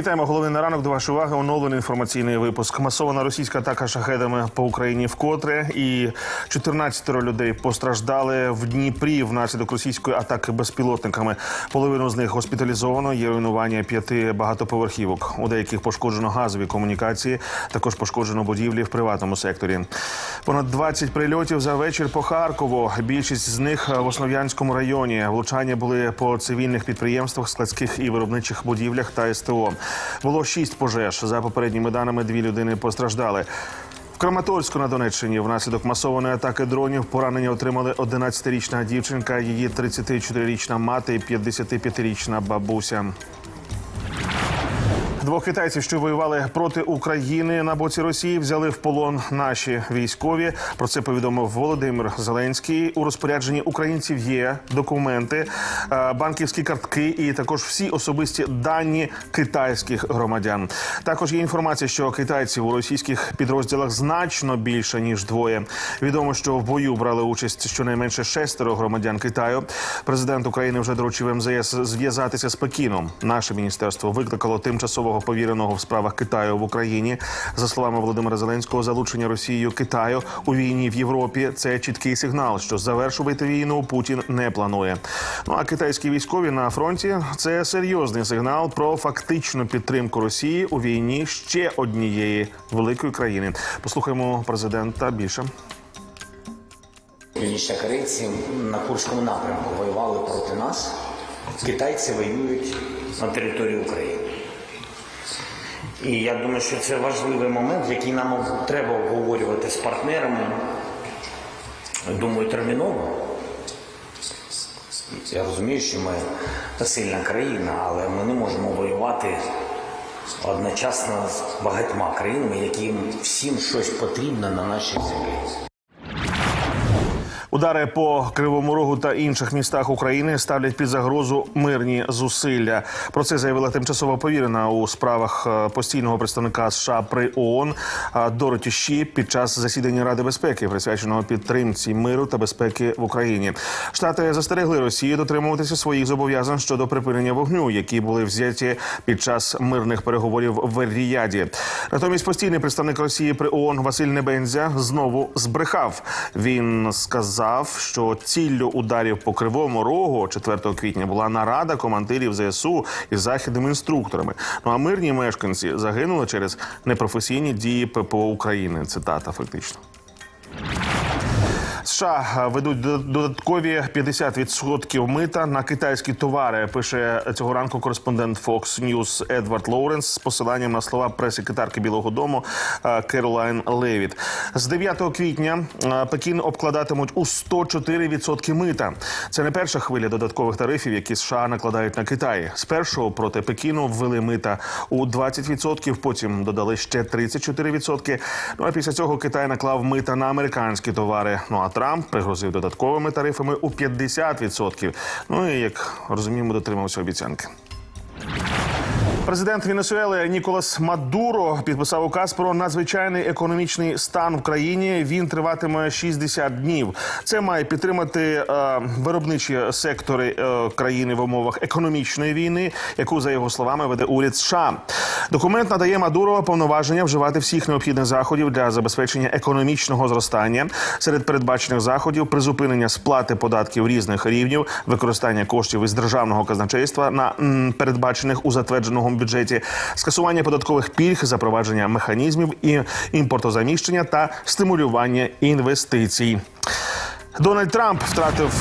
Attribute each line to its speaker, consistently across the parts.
Speaker 1: Вітаємо головний на ранок. До вашої уваги оновлений інформаційний випуск. Масована російська атака шахедами по Україні вкотре, і 14 людей постраждали в Дніпрі внаслідок російської атаки безпілотниками. Половину з них госпіталізовано. Є руйнування п'яти багатоповерхівок. У деяких пошкоджено газові комунікації. Також пошкоджено будівлі в приватному секторі. Понад 20 прильотів за вечір по Харкову. Більшість з них в Основ'янському районі. Влучання були по цивільних підприємствах, складських і виробничих будівлях та СТО. Було шість пожеж. За попередніми даними, дві людини постраждали. В Краматорську на Донеччині внаслідок масованої атаки дронів поранення отримали 11-річна дівчинка, її 34-річна мати і 55-річна бабуся. Двох китайців, що воювали проти України на боці Росії, взяли в полон наші військові. Про це повідомив Володимир Зеленський. У розпорядженні українців є документи, е, банківські картки і також всі особисті дані китайських громадян. Також є інформація, що китайців у російських підрозділах значно більше ніж двоє. Відомо, що в бою брали участь щонайменше шестеро громадян Китаю. Президент України вже доручив МЗС зв'язатися з Пекіном. Наше міністерство викликало тимчасового повіреного в справах Китаю в Україні. За словами Володимира Зеленського, залучення Росією Китаю у війні в Європі це чіткий сигнал, що завершувати війну Путін не планує. Ну а китайські військові на фронті це серйозний сигнал про фактичну підтримку Росії у війні ще однієї великої країни. Послухаємо президента більше.
Speaker 2: Північнокорейці на Курському напрямку воювали проти нас. Китайці воюють на території України. І я думаю, що це важливий момент, який нам треба обговорювати з партнерами. Думаю, терміново. Я розумію, що ми сильна країна, але ми не можемо воювати одночасно з багатьма країнами, яким всім щось потрібно на нашій землі.
Speaker 1: Удари по Кривому Рогу та інших містах України ставлять під загрозу мирні зусилля. Про це заявила тимчасово повірена у справах е, постійного представника США при ООН е, Дороті Щі під час засідання Ради безпеки, присвяченого підтримці миру та безпеки в Україні. Штати застерегли Росію дотримуватися своїх зобов'язань щодо припинення вогню, які були взяті під час мирних переговорів в Ріяді. Натомість постійний представник Росії при ООН Василь Небензя знову збрехав. Він сказав, що ціллю ударів по кривому рогу 4 квітня була нарада командирів ЗСУ із західними інструкторами. Ну а мирні мешканці загинули через непрофесійні дії ППО України. Цитата фактично. США ведуть додаткові 50% мита на китайські товари. Пише цього ранку кореспондент Fox News Едвард Лоуренс з посиланням на слова прес-секретарки Білого Дому е, Керолайн Левіт. З 9 квітня е, Пекін обкладатимуть у 104% мита. Це не перша хвиля додаткових тарифів, які США накладають на Китай. Спершу проти Пекіну ввели мита у 20%, потім додали ще 34%. Ну а після цього Китай наклав мита на американські товари. Ну а Трамп пригрозив додатковими тарифами у 50%. Ну і як розуміємо, дотримався обіцянки. Президент Венесуели Ніколас Мадуро підписав указ про надзвичайний економічний стан в країні. Він триватиме 60 днів. Це має підтримати е, виробничі сектори е, країни в умовах економічної війни, яку за його словами веде уряд США. Документ надає Мадуро повноваження вживати всіх необхідних заходів для забезпечення економічного зростання. Серед передбачених заходів призупинення сплати податків різних рівнів, використання коштів із державного казначейства на м, передбачених у затвердженому бюджеті, скасування податкових пільг, запровадження механізмів і імпортозаміщення та стимулювання інвестицій. Дональд Трамп втратив.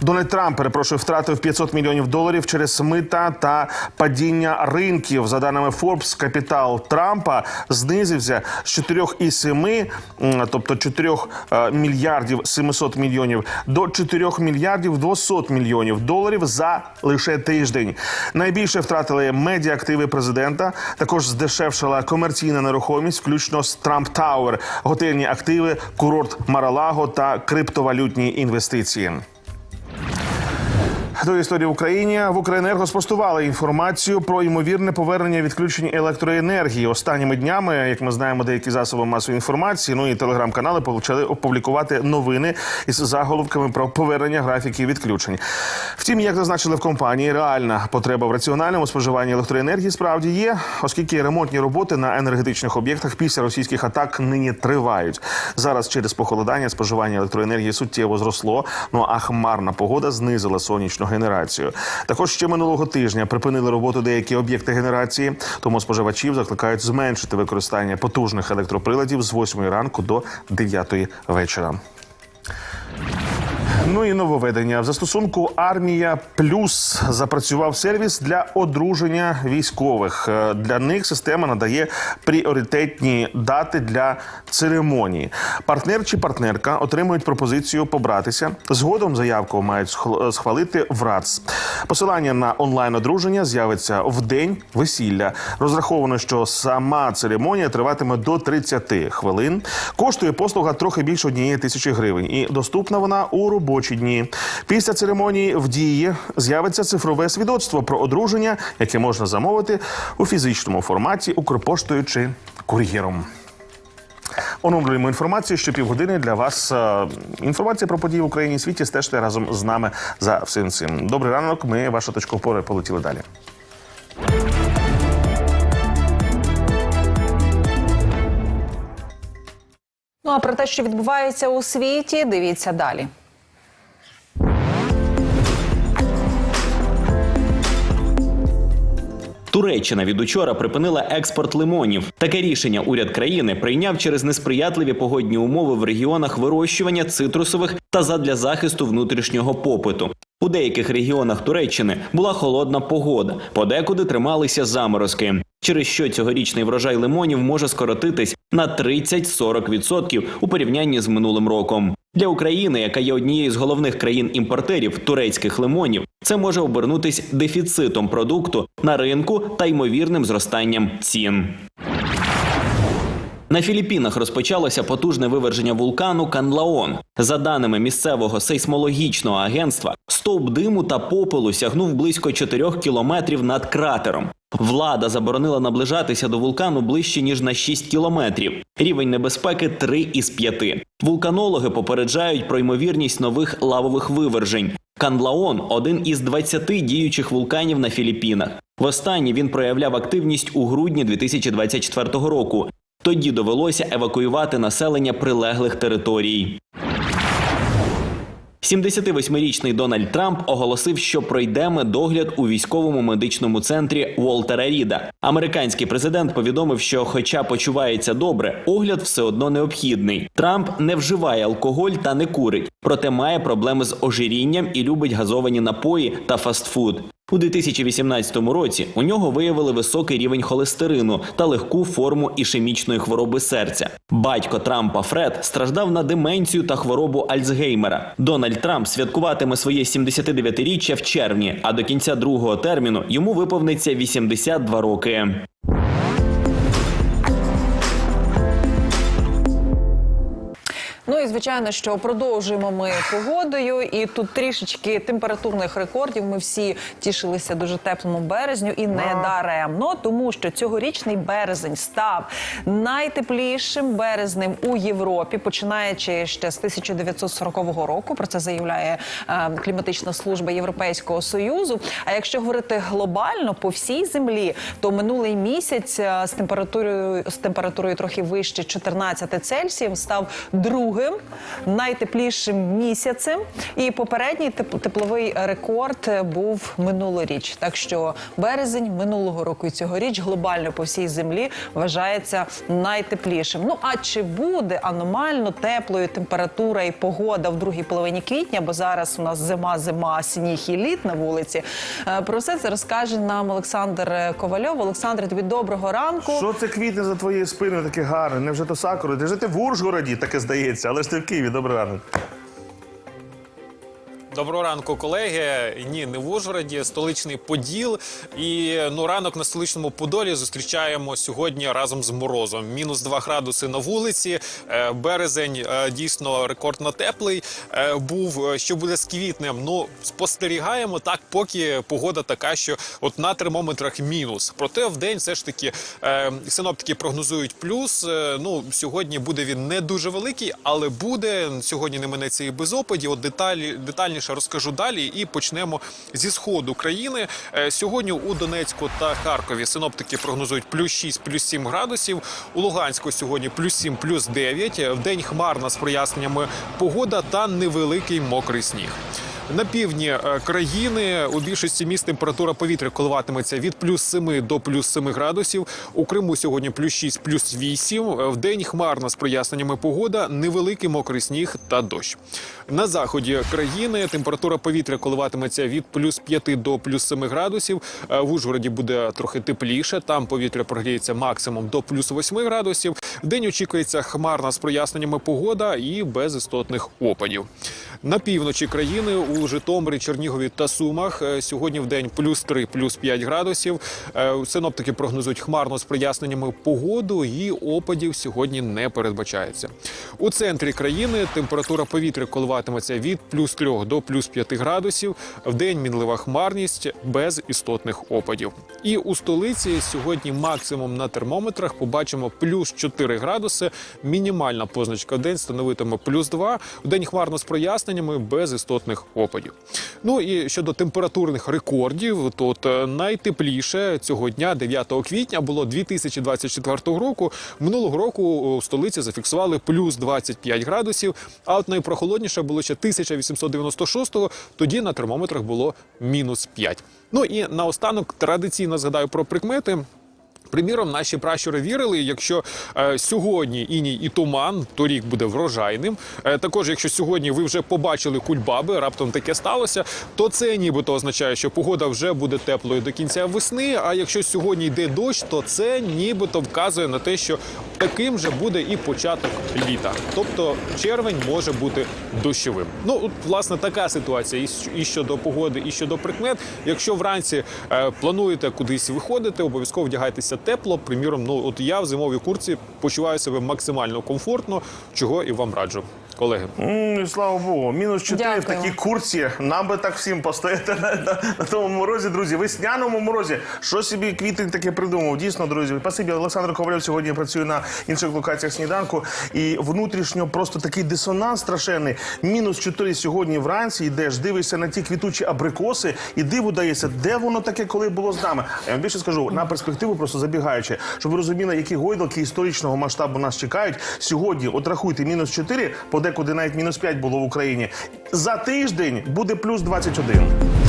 Speaker 1: Дональд Трамп перепрошую, втратив 500 мільйонів доларів через мита та падіння ринків. За даними Forbes, капітал Трампа знизився з 4,7, м, тобто 4 е, мільярдів 700 мільйонів до 4 мільярдів 200 мільйонів доларів за лише тиждень. Найбільше втратили медіаактиви президента. Також здешевшала комерційна нерухомість, включно з Трамп Тауер, готельні активи, курорт Маралаго та криптовалютні інвестиції. До історії в Україні в Укренерго спростували інформацію про ймовірне повернення відключень електроенергії. Останніми днями, як ми знаємо, деякі засоби масової інформації, ну і телеграм-канали почали опублікувати новини із заголовками про повернення графіків відключень. Втім, як зазначили в компанії, реальна потреба в раціональному споживанні електроенергії справді є, оскільки ремонтні роботи на енергетичних об'єктах після російських атак нині тривають. Зараз через похолодання споживання електроенергії суттєво зросло. Ну а хмарна погода знизила сонячну генерацію. Також ще минулого тижня припинили роботу деякі об'єкти генерації, тому споживачів закликають зменшити використання потужних електроприладів з 8 ранку до 9 вечора. Ну і нововведення в застосунку Армія Плюс запрацював сервіс для одруження військових. Е, Для них система надає пріоритетні дати для церемонії. Партнер чи партнерка отримують пропозицію побратися. Згодом заявку мають схл- схвалити в РАЦ. Посилання на онлайн одруження з'явиться в день весілля. Розраховано, що сама церемонія триватиме до 30 хвилин. Коштує послуга трохи більше однієї тисячі гривень, і доступна вона у робочі дні. Після церемонії в дії з'явиться цифрове свідоцтво про одруження, яке можна замовити у фізичному форматі Укрпоштою чи кур'єром. Оновлюємо інформацію. Ще півгодини для вас е, інформація про події в Україні і світі. Стежте разом з нами за всім цим. Добрий ранок. Ми ваша точка опори полетіли далі.
Speaker 3: Ну а про те, що відбувається у світі, дивіться далі.
Speaker 4: Туреччина від учора припинила експорт лимонів. Таке рішення уряд країни прийняв через несприятливі погодні умови в регіонах вирощування цитрусових та задля захисту внутрішнього попиту. У деяких регіонах Туреччини була холодна погода, подекуди трималися заморозки, через що цьогорічний врожай лимонів може скоротитись на 30-40% у порівнянні з минулим роком. Для України, яка є однією з головних країн-імпортерів турецьких лимонів, це може обернутись дефіцитом продукту на ринку та ймовірним зростанням цін. На Філіппінах розпочалося потужне виверження вулкану Канлаон. За даними місцевого сейсмологічного агентства, стовп диму та попелу сягнув близько 4 кілометрів над кратером. Влада заборонила наближатися до вулкану ближче ніж на 6 кілометрів. Рівень небезпеки 3 із 5. Вулканологи попереджають про ймовірність нових лавових вивержень. Канлаон один із 20 діючих вулканів на Філіппінах. Востаннє він проявляв активність у грудні 2024 року. Тоді довелося евакуювати населення прилеглих територій. 78-річний Дональд Трамп оголосив, що пройде медогляд у військовому медичному центрі Уолтера Ріда. Американський президент повідомив, що, хоча почувається добре, огляд все одно необхідний. Трамп не вживає алкоголь та не курить, проте має проблеми з ожирінням і любить газовані напої та фастфуд. У 2018 році у нього виявили високий рівень холестерину та легку форму ішемічної хвороби серця. Батько Трампа Фред страждав на деменцію та хворобу Альцгеймера. Дональд Трамп святкуватиме своє 79-річчя в червні, а до кінця другого терміну йому виповниться 82 роки.
Speaker 3: Звичайно, що продовжуємо ми погодою, і тут трішечки температурних рекордів. Ми всі тішилися дуже теплому березню, і не даремно, тому що цьогорічний березень став найтеплішим березнем у Європі, починаючи ще з 1940 року. Про це заявляє е, кліматична служба Європейського союзу. А якщо говорити глобально по всій землі, то минулий місяць е, з температурою з температурою трохи вище 14 Цельсіїв став другим найтеплішим місяцем. І попередній теп- тепловий рекорд був минулоріч. Так що березень минулого року і цьогоріч глобально по всій землі вважається найтеплішим. Ну а чи буде аномально теплою температура і погода в другій половині квітня? Бо зараз у нас зима, зима, сніг і лід на вулиці. Е, Про все це розкаже нам Олександр Ковальов. Олександр, тобі доброго ранку.
Speaker 1: Що це квітне за твоєю спиною таке гарне? Невже то сакура? Невже ти в Ужгороді таке здається, але ж ти в Києві. Добрий ранок.
Speaker 5: Доброго ранку, колеги. Ні, не в Ужгороді, столичний Поділ. І ну ранок на столичному Подолі зустрічаємо сьогодні разом з морозом. Мінус 2 градуси на вулиці. Е, Березень е, дійсно рекордно теплий е, був. Що буде з квітнем? Ну спостерігаємо так, поки погода така, що от на термометрах мінус. Проте в день все ж таки синоптики прогнозують плюс. Ну сьогодні буде він не дуже великий, але буде сьогодні. Не минеться і без опадів. От деталі детальніше розкажу далі. І почнемо зі сходу країни. Е, Сьогодні у Донецьку та Харкові синоптики прогнозують плюс 6, плюс 7 градусів. У Луганську сьогодні плюс 7, плюс 9. В день хмарна з проясненнями погода та невеликий мокрий сніг. На півдні е, країни у більшості міст температура повітря коливатиметься від плюс 7 до плюс 7 градусів. У Криму сьогодні плюс 6, плюс 8. В день хмарна з проясненнями погода, невеликий мокрий сніг та дощ. На заході країни температура повітря коливатиметься від плюс 5 до плюс 7 градусів. Е, В Ужгороді буде трохи тепліше. Там повітря прогріється максимум до плюс 8 градусів. День очікується хмарна з проясненнями погода і без істотних опадів. На півночі країни у Житомирі, Чернігові та Сумах е, сьогодні в день плюс 3, плюс 5 градусів. Е, Синоптики прогнозують хмарно з проясненнями погоду і опадів сьогодні не передбачається. У центрі країни температура повітря коливатиметься від плюс 3 до плюс 5 градусів. В день мінлива хмарність без істотних опадів. І у столиці сьогодні максимум на термометрах побачимо плюс 4 градуси. Мінімальна позначка в день становитиме плюс 2. В день хмарно з проясненнями без істотних опадів. Ну і щодо температурних рекордів, то е, найтепліше цього дня, 9 квітня, було 2024 року. Минулого року у столиці зафіксували плюс 25 градусів. А от найпрохолодніше було ще 1896-го, Тоді на термометрах було мінус 5. Ну і наостанок традиційно згадаю про прикмети. Приміром, наші пращури вірили, якщо е, сьогодні іній і туман, то рік буде врожайним. Е, також, якщо сьогодні ви вже побачили кульбаби, раптом таке сталося, то це нібито означає, що погода вже буде теплою до кінця весни. А якщо сьогодні йде дощ, то це нібито вказує на те, що таким же буде і початок літа. Тобто червень може бути дощовим. Ну, от, власне, така ситуація і щодо погоди, і щодо прикмет. Якщо вранці е, плануєте кудись виходити, обов'язково вдягайтеся тепло. Приміром, ну от я в зимовій курці почуваю себе максимально комфортно, чого і вам раджу, колеги.
Speaker 1: М, слава Богу, мінус 4 в такій курці. Нам би так всім постояти на, на, на тому морозі, друзі. Весняному морозі. Що собі квітень таке придумав? Дійсно, друзі. Спасибі. Олександр Ковальов сьогодні працює на інших локаціях сніданку. І внутрішньо просто такий дисонанс страшенний. Мінус 4 сьогодні вранці. Йдеш, дивишся на ті квітучі абрикоси, і диву дається, де воно таке, коли було з нами. А я вам більше скажу на перспективу, просто забігаючи, щоб ви розуміли, які гойдалки історичного масштабу нас чекають. Сьогодні, от рахуйте, мінус 4, подекуди навіть мінус 5 було в Україні. За тиждень буде плюс 21.